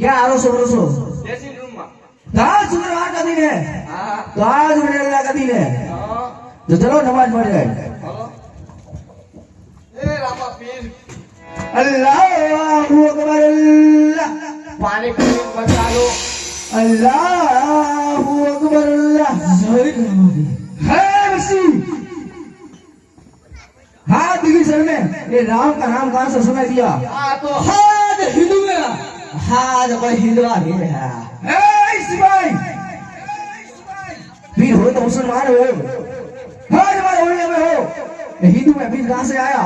क्या आरोसो भरोसो आज शुक्रवार का दिन है। तो आज मेरे का दिन है। तो चलो नमाज़ पढ़ जाए। अल्लाह अकबर अल्लाह। पानी बचा लो। अल्लाह अकबर अल्लाह। सारे काम हाँ दिल्ली सर में। ये राम का नाम कहाँ से सुना दिया? तो हाथ हिंदू हाँ तो कोई भी है सिपाही फिर हो तो मुसलमान हो। हाँ हमारे होने में हो। हिंदू में फिर कहाँ से आया।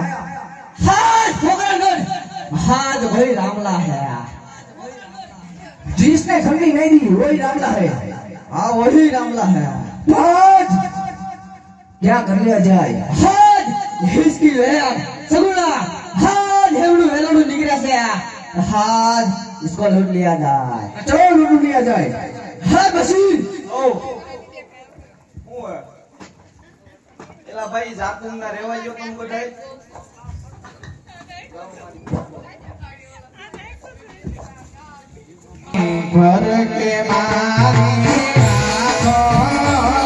हाँ ठोकरागढ़ हाँ तो भाई रामला है। जिसने ठंडी नहीं दी वही रामला है। हाँ वही रामला है। आज। क्या कर लिया जाए? हाथ इसकी वेला सगुना हाथ हेवड़ू हेलड़ू निकला से। हाथ इसको लूट लिया जाए चलो लूट लिया जाए हाँ बशीर ઓ હું હે એલા ભાઈ જાકુમ ના રેવા ગયો તમ બધાય भर के मारी आँखों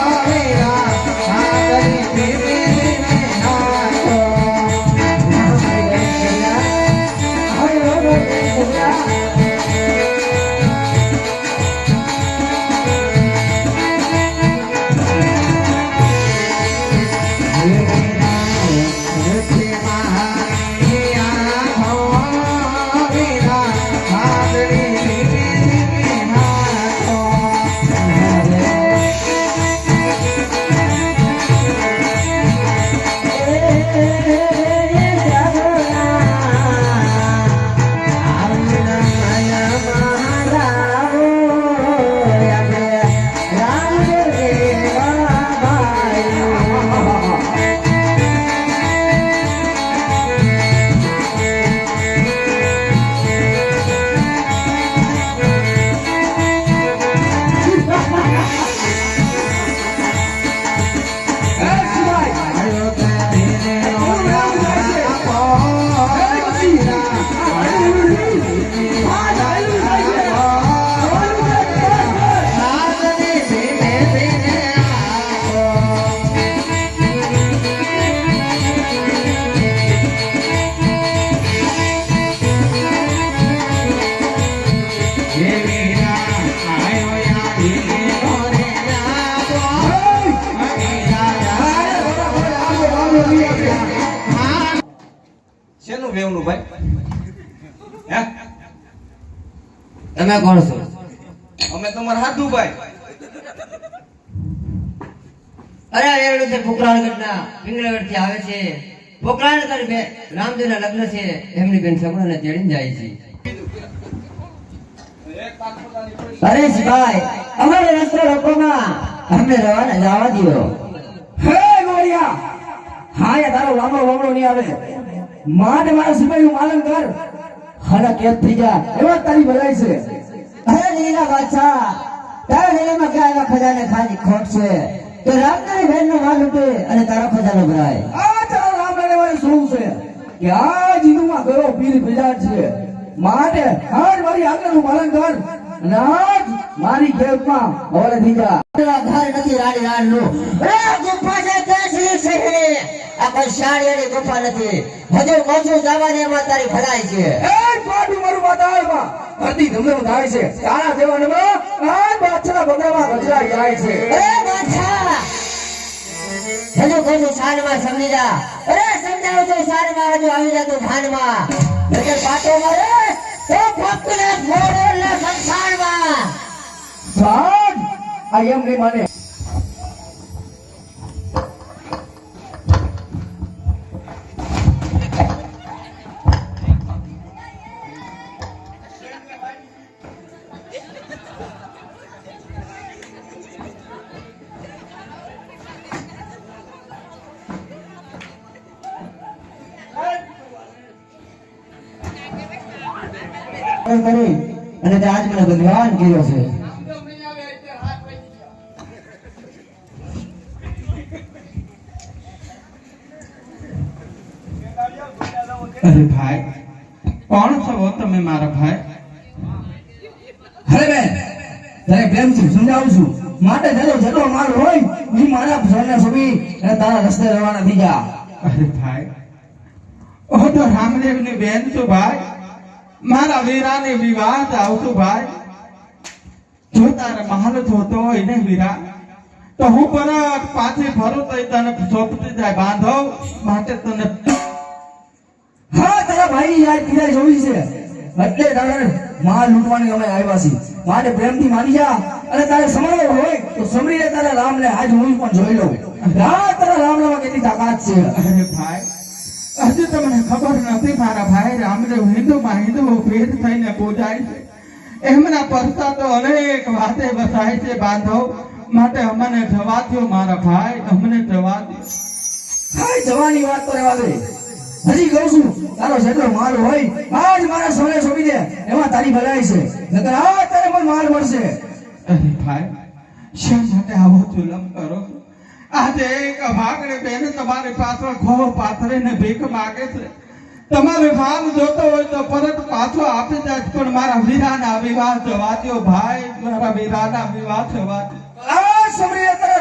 તમે કોણ છો? અમે તમારા હાથુ ભાઈ અરે એવડું છે પોકરાણગઢ ના પિંગળગઢથી આવે છે. પોકરાણગઢ બે. રામદેવ ના લગ્ન છે. એમની બેન સગુણાને તેડીને જાય છે. સિપાઈ અમારે રસ્તો રોકોમાં અમને રવાના જવા દો હે ગોળિયા! હા એ તારો લાંબો વામડો નહીં આવે. માટે મારા સિપાહી માલન કર. હાડા કેદ થઈ જા. એવા તારી ભલાઈ છે. નું આ તારો રામ વાળી શું છે? કે આ જીનુમાં ગયો પીર બિજાડ છે. માટે હાડ મારી આજ્ઞાનું પાલન કર. અને મારી જા. ઘર નથી રાડી કેસરી છે આ કોઈ શાળિયાની ગુફા નથી. હજુ મોજું જવાની એમાં તારી ભલાઈ છે. એ પાટું મારું વાતાવરણમાં ધરતી ધમધમ થાય છે. તારા દેવાનમાં આ બાદશાહ બગડામાં ગજરાઈ જાય છે. એ બાદશાહ! હજુ કોઈ શાનમાં સમજી જા. અરે સમજાવ છું શાનમાં હજુ આવી જા તું ભાનમાં. નજર પાટો મારે તો ફક્ત મોડે ને સંસારમાં. સાજ આ એમ નહીં માને. કરી અને તે આજ મને ભગવાન કર્યો છે. અરે ભાઈ કોણ છો તમે મારા ભાઈ? અરે બેન તને પ્રેમથી સમજાવું છું. માટે જેટલો માલ હોય એ મારા સોને અને તારા રસ્તે રવાના થઈ જા. અરે ભાઈ ઓ તો રામદેવની બેન તો ભાઈ. મારા વીરાને વિવાહ આવતું ભાઈ. જો તારે મહાલ જોતો હોય ને વીરા તો હું પર પાછી ફરું તો તને સોંપતી જાય બાંધો માટે તને હા તારા ભાઈ યાદ પીડા જોવી છે. એટલે તારે માલ લૂંટવાની અમે આવ્યા છીએ. મારે પ્રેમથી માની જા. અને તારે સમરવો હોય તો સમરીને તારા રામને આજ હું પણ જોઈ લઉં. તારા રામલામાં કેટલી તાકાત છે. અરે ભાઈ હજુ તમને ખબર નથી મારા ભાઈ રામદેવ હિન્દુમાં હિન્દુ ભેદ થઈને પૂજાય છે. એમના પરતા તો અનેક વાતે વસાય છે બાંધવ માટે અમને જવા દો મારા ભાઈ અમને જવા દ્યો. હા જવાની વાત તો રહેવા દે. હજી કહું છું તારો જેટલો માલ હોય આજ મારા સોને સોપી દે. એમાં તારી ભલાઈ છે. નકર આ તારે પણ માલ મળશે. અરે ભાઈ શા માટે આવો જુલમ કરો? આજે એક ભાગણી બેન તમારી પાછળ ખોવો પાથરીને ભીખ માગે છે. તમારે ભાગ જોતો હોય તો પરત પાછો આપી જાય પણ મારા વીરાના વિવાહ જવા દો ભાઈ મારા વીરાના વિવાહ જવા દો આ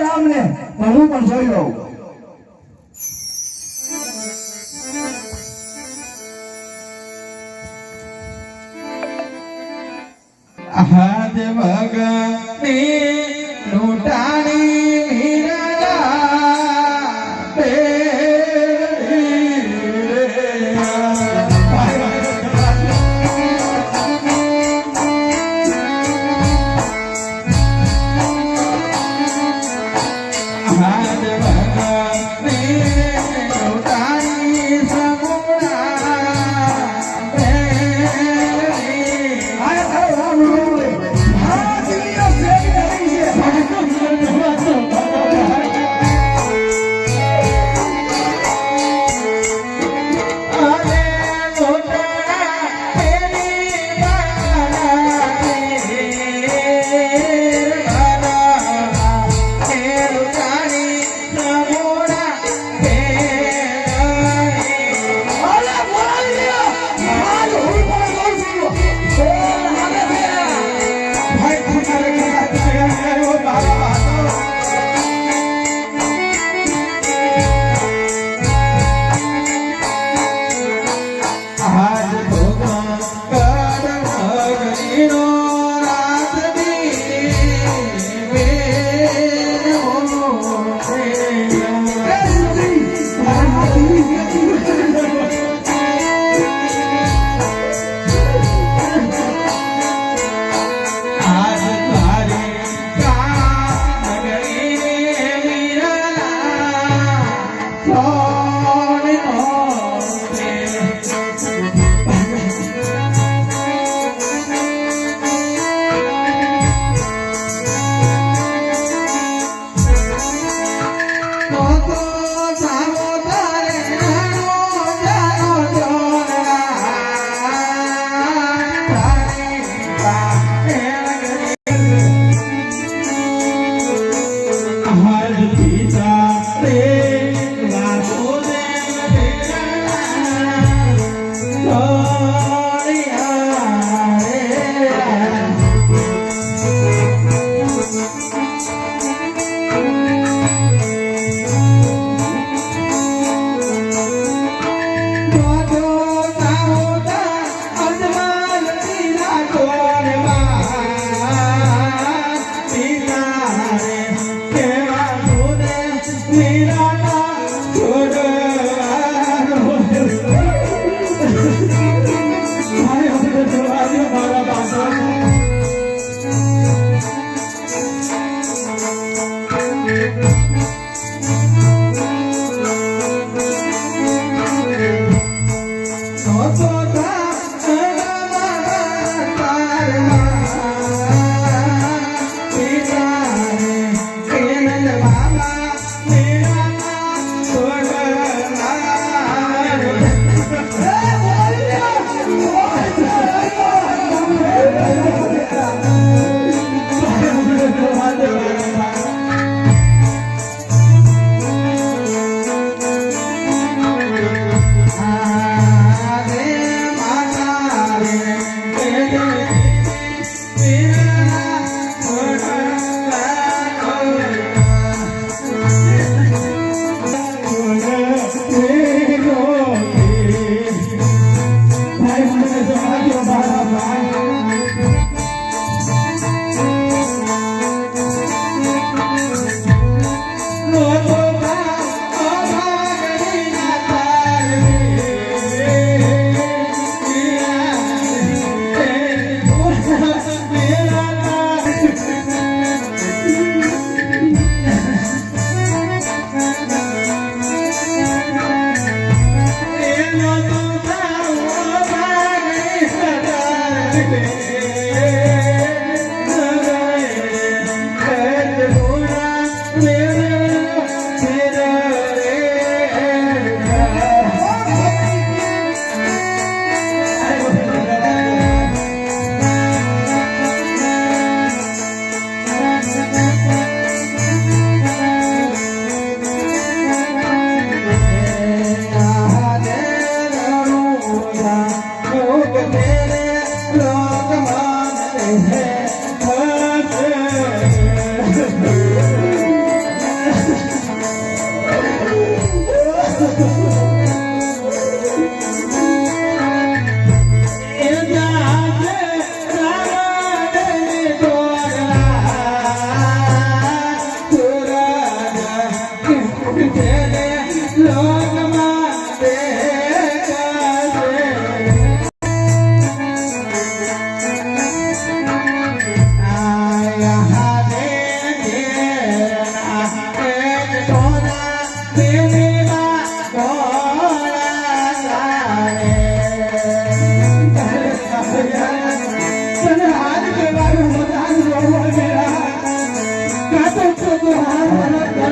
રામને હું પણ જોઈ લઉં. આજ ભગની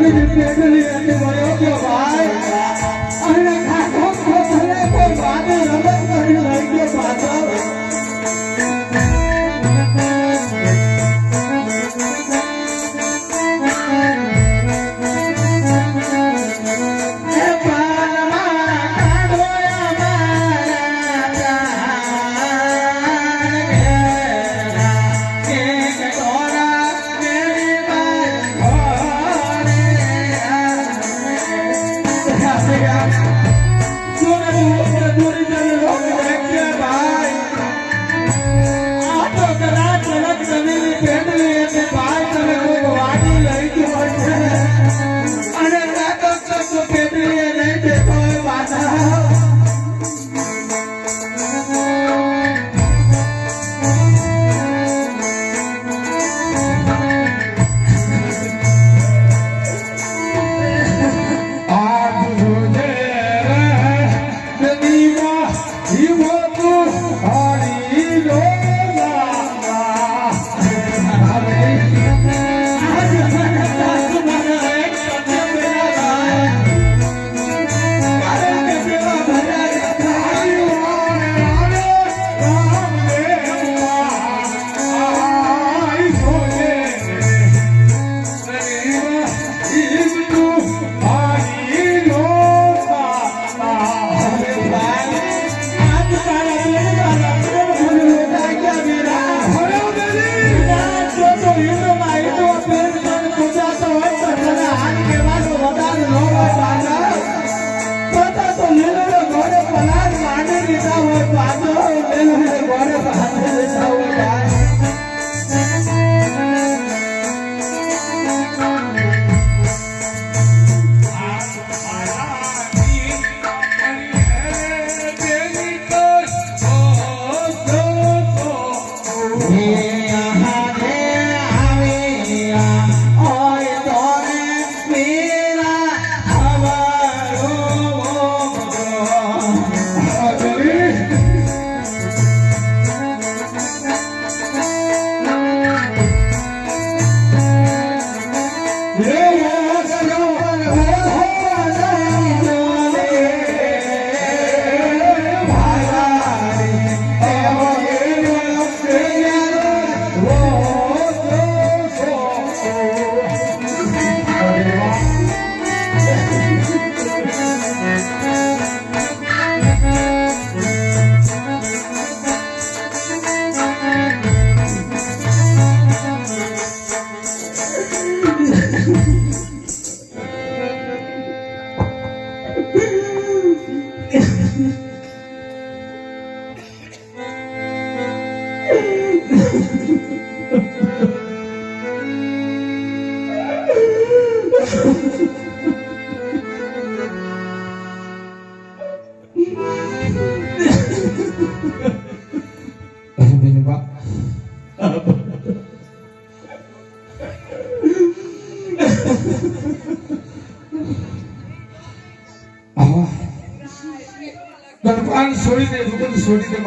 મને Yeah.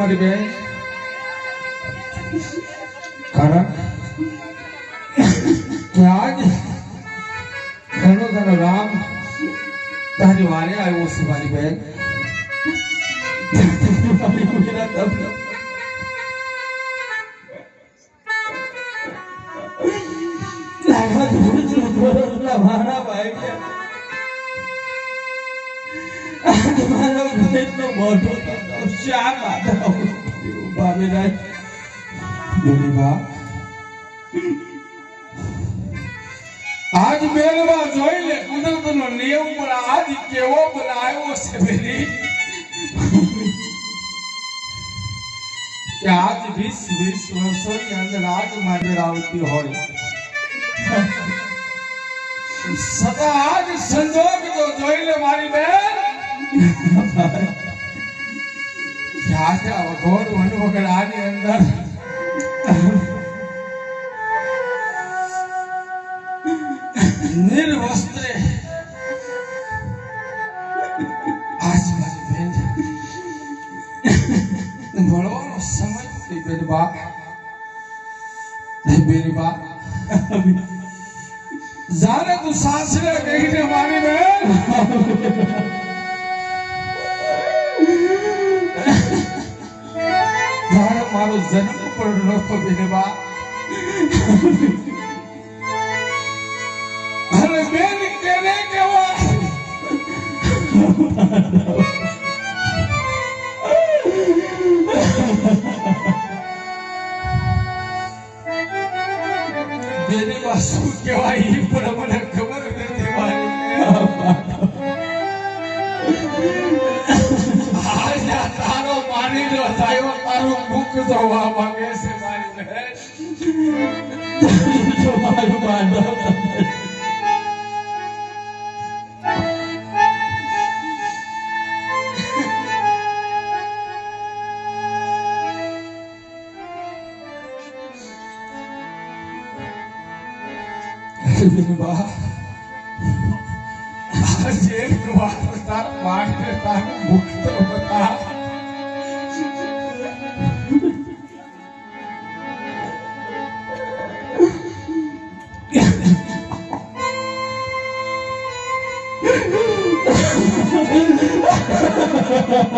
છોડી દે દુકાન છોડી દે મારી બેન કારણ કે આજ ઘણો ઘણો રામ તારી વારે આવ્યો છે મારી બેન મારી ભાઈ મારો ભેટનો મોઢો તો આજ મેલવા જોઈ લે, કુદરતનો નિયમ પણ આજ કેવો બનાવ્યો છે આજ વીસ વીસ વર્ષોની અંદર આજ માગે આવતી હોય. સદા આજ સંજોગ તો જોઈ લે મારી બેન. રાજા વઘોર વન વગર આની અંદર. નિર્વસ્ત્રે. આજ મારી બેન. ભણવાનો સમય નથી બેન બા બેન બા જાણે તું સાસરે કહીને મારી બેન. મારો જન્મ પણ નહોતો બેન બા અને બેન કેને કહેવાય બેની બા શું કહેવાય એ પણ મને ખબર નથી મારી. આજના તારો માની લો થયો તારો મુખ ધોવા માંગે છે મારી બહેન તમારું માનવ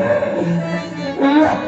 આજ